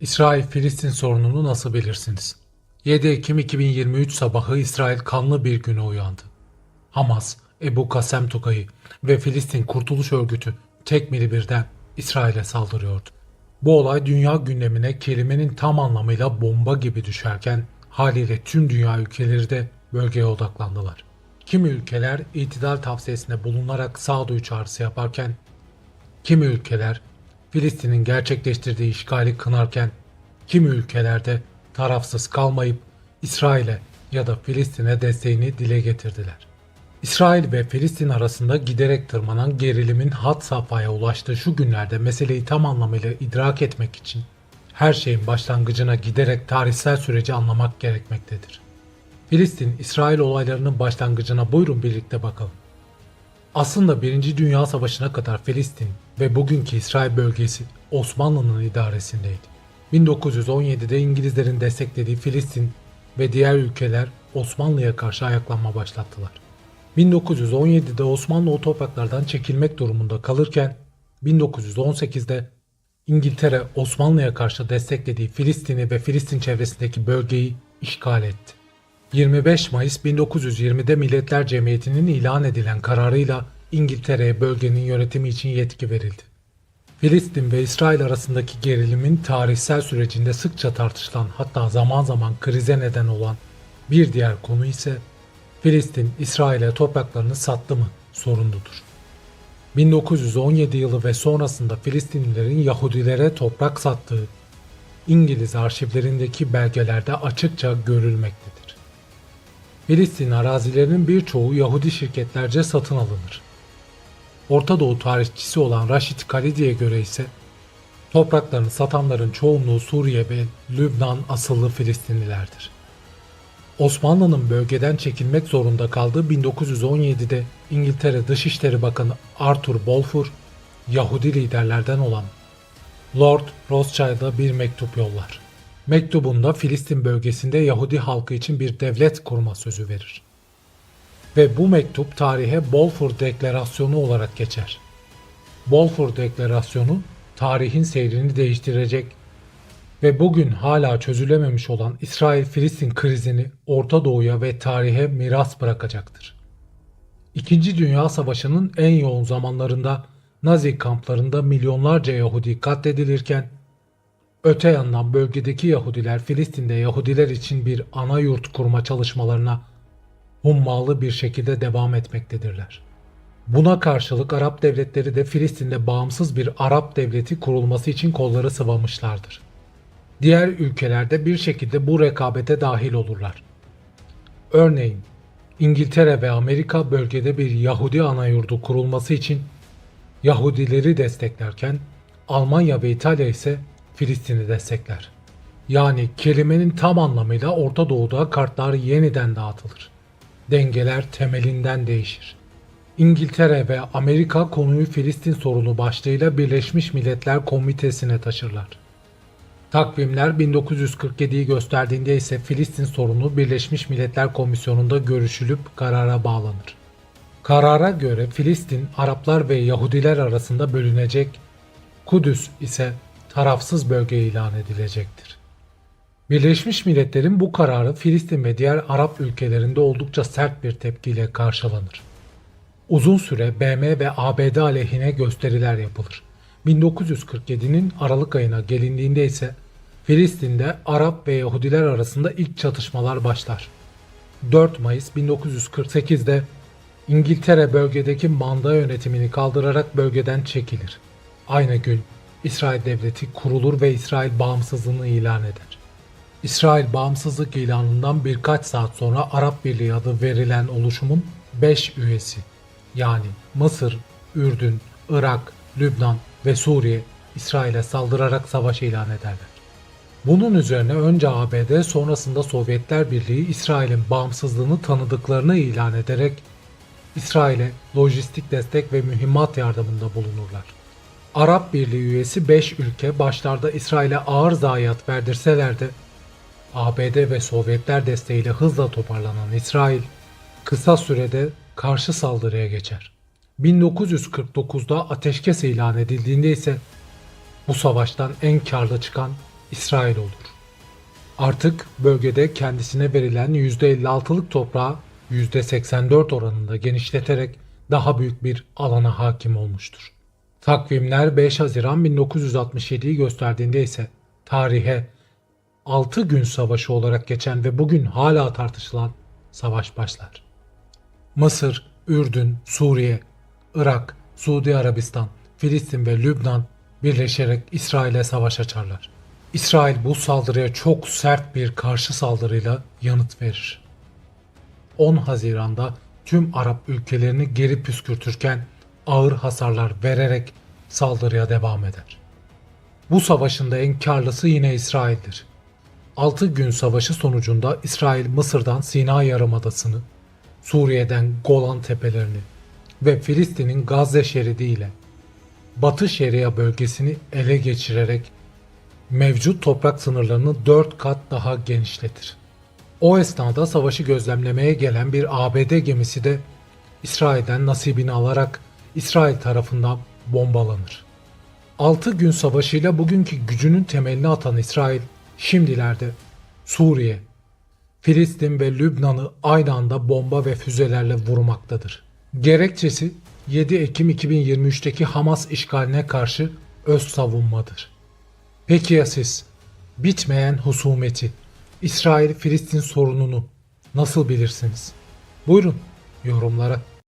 İsrail-Filistin sorununu nasıl bilirsiniz? 7 Ekim 2023 sabahı İsrail kanlı bir güne uyandı. Hamas, Ebu Kasem Tugay'ı ve Filistin Kurtuluş Örgütü tekmili birden İsrail'e saldırıyordu. Bu olay dünya gündemine kelimenin tam anlamıyla bomba gibi düşerken haliyle tüm dünya ülkeleri de bölgeye odaklandılar. Kimi ülkeler itidal tavsiyesinde bulunarak sağduyu çağrısı yaparken Kimi ülkeler Filistin'in gerçekleştirdiği işgali kınarken kimi ülkelerde tarafsız kalmayıp İsrail'e ya da Filistin'e desteğini dile getirdiler. İsrail ve Filistin arasında giderek tırmanan gerilimin had safhaya ulaştığı şu günlerde meseleyi tam anlamıyla idrak etmek için her şeyin başlangıcına giderek tarihsel süreci anlamak gerekmektedir. Filistin-İsrail olaylarının başlangıcına buyurun birlikte bakalım. Aslında 1. Dünya Savaşı'na kadar Filistin ve bugünkü İsrail bölgesi Osmanlı'nın idaresindeydi. 1917'de İngilizlerin desteklediği Filistin ve diğer ülkeler Osmanlı'ya karşı ayaklanma başlattılar. 1917'de Osmanlı o topraklardan çekilmek durumunda kalırken 1918'de İngiltere Osmanlı'ya karşı desteklediği Filistin'i ve Filistin çevresindeki bölgeyi işgal etti. 25 Mayıs 1920'de Milletler Cemiyeti'nin ilan edilen kararıyla İngiltere'ye bölgenin yönetimi için yetki verildi. Filistin ve İsrail arasındaki gerilimin tarihsel sürecinde sıkça tartışılan hatta zaman zaman krize neden olan bir diğer konu ise Filistin İsrail'e topraklarını sattı mı sorundudur. 1917 yılı ve sonrasında Filistinlilerin Yahudilere toprak sattığı İngiliz arşivlerindeki belgelerde açıkça görülmektedir. Filistin arazilerinin birçoğu Yahudi şirketlerce satın alınır. Orta Doğu tarihçisi olan Rashid Khalidi'ye göre ise topraklarını satanların çoğunluğu Suriye ve Lübnan asıllı Filistinlilerdir. Osmanlı'nın bölgeden çekilmek zorunda kaldığı 1917'de İngiltere Dışişleri Bakanı Arthur Balfour, Yahudi liderlerden olan Lord Rothschild'a bir mektup yollar. Mektubunda Filistin bölgesinde Yahudi halkı için bir devlet kurma sözü verir. Ve bu mektup tarihe Balfour Deklarasyonu olarak geçer. Balfour Deklarasyonu tarihin seyrini değiştirecek ve bugün hala çözülememiş olan İsrail-Filistin krizini Orta Doğu'ya ve tarihe miras bırakacaktır. İkinci Dünya Savaşı'nın en yoğun zamanlarında Nazi kamplarında milyonlarca Yahudi katledilirken öte yandan bölgedeki Yahudiler Filistin'de Yahudiler için bir ana yurt kurma çalışmalarına hummalı bir şekilde devam etmektedirler. Buna karşılık Arap devletleri de Filistin'de bağımsız bir Arap devleti kurulması için kolları sıvamışlardır. Diğer ülkelerde bir şekilde bu rekabete dahil olurlar. Örneğin İngiltere ve Amerika bölgede bir Yahudi anayurdu kurulması için Yahudileri desteklerken Almanya ve İtalya ise Filistin'i destekler. Yani kelimenin tam anlamıyla Orta Doğu'da kartlar yeniden dağıtılır. Dengeler temelinden değişir. İngiltere ve Amerika konuyu Filistin sorunu başlığıyla Birleşmiş Milletler Komitesi'ne taşırlar. Takvimler 1947'yi gösterdiğinde ise Filistin sorunu Birleşmiş Milletler Komisyonu'nda görüşülüp karara bağlanır. Karara göre Filistin Araplar ve Yahudiler arasında bölünecek, Kudüs ise tarafsız bölge ilan edilecektir. Birleşmiş Milletler'in bu kararı Filistin ve diğer Arap ülkelerinde oldukça sert bir tepkiyle karşılanır. Uzun süre BM ve ABD aleyhine gösteriler yapılır. 1947'nin Aralık ayına gelindiğinde ise Filistin'de Arap ve Yahudiler arasında ilk çatışmalar başlar. 4 Mayıs 1948'de İngiltere bölgedeki manda yönetimini kaldırarak bölgeden çekilir. Aynı gün İsrail devleti kurulur ve İsrail bağımsızlığını ilan eder. İsrail bağımsızlık ilanından birkaç saat sonra Arap Birliği adı verilen oluşumun 5 üyesi yani Mısır, Ürdün, Irak, Lübnan ve Suriye İsrail'e saldırarak savaş ilan ederler. Bunun üzerine önce ABD sonrasında Sovyetler Birliği İsrail'in bağımsızlığını tanıdıklarını ilan ederek İsrail'e lojistik destek ve mühimmat yardımında bulunurlar. Arap Birliği üyesi 5 ülke başlarda İsrail'e ağır zayiat verdirseler de ABD ve Sovyetler desteğiyle hızla toparlanan İsrail kısa sürede karşı saldırıya geçer. 1949'da ateşkes ilan edildiğinde ise bu savaştan en karlı çıkan İsrail olur. Artık bölgede kendisine verilen %56'lık toprağı %84 oranında genişleterek daha büyük bir alana hakim olmuştur. Takvimler 5 Haziran 1967'yi gösterdiğinde ise tarihe 6 gün savaşı olarak geçen ve bugün hala tartışılan savaş başlar. Mısır, Ürdün, Suriye, Irak, Suudi Arabistan, Filistin ve Lübnan birleşerek İsrail'e savaş açarlar. İsrail bu saldırıya çok sert bir karşı saldırıyla yanıt verir. 10 Haziran'da tüm Arap ülkelerini geri püskürtürken ağır hasarlar vererek saldırıya devam eder. Bu savaşın da en karlısı yine İsrail'dir. 6 gün savaşı sonucunda İsrail Mısır'dan Sina Yarımadası'nı, Suriye'den Golan Tepelerini ve Filistin'in Gazze şeridi ile Batı Şeria bölgesini ele geçirerek mevcut toprak sınırlarını 4 kat daha genişletir. O esnada savaşı gözlemlemeye gelen bir ABD gemisi de İsrail'den nasibini alarak İsrail tarafından bombalanır. 6 gün savaşıyla bugünkü gücünün temelini atan İsrail şimdilerde Suriye, Filistin ve Lübnan'ı aynı anda bomba ve füzelerle vurmaktadır. Gerekçesi 7 Ekim 2023'teki Hamas işgaline karşı öz savunmadır. Peki ya siz? Bitmeyen husumeti, İsrail-Filistin sorununu nasıl bilirsiniz? Buyurun yorumlara.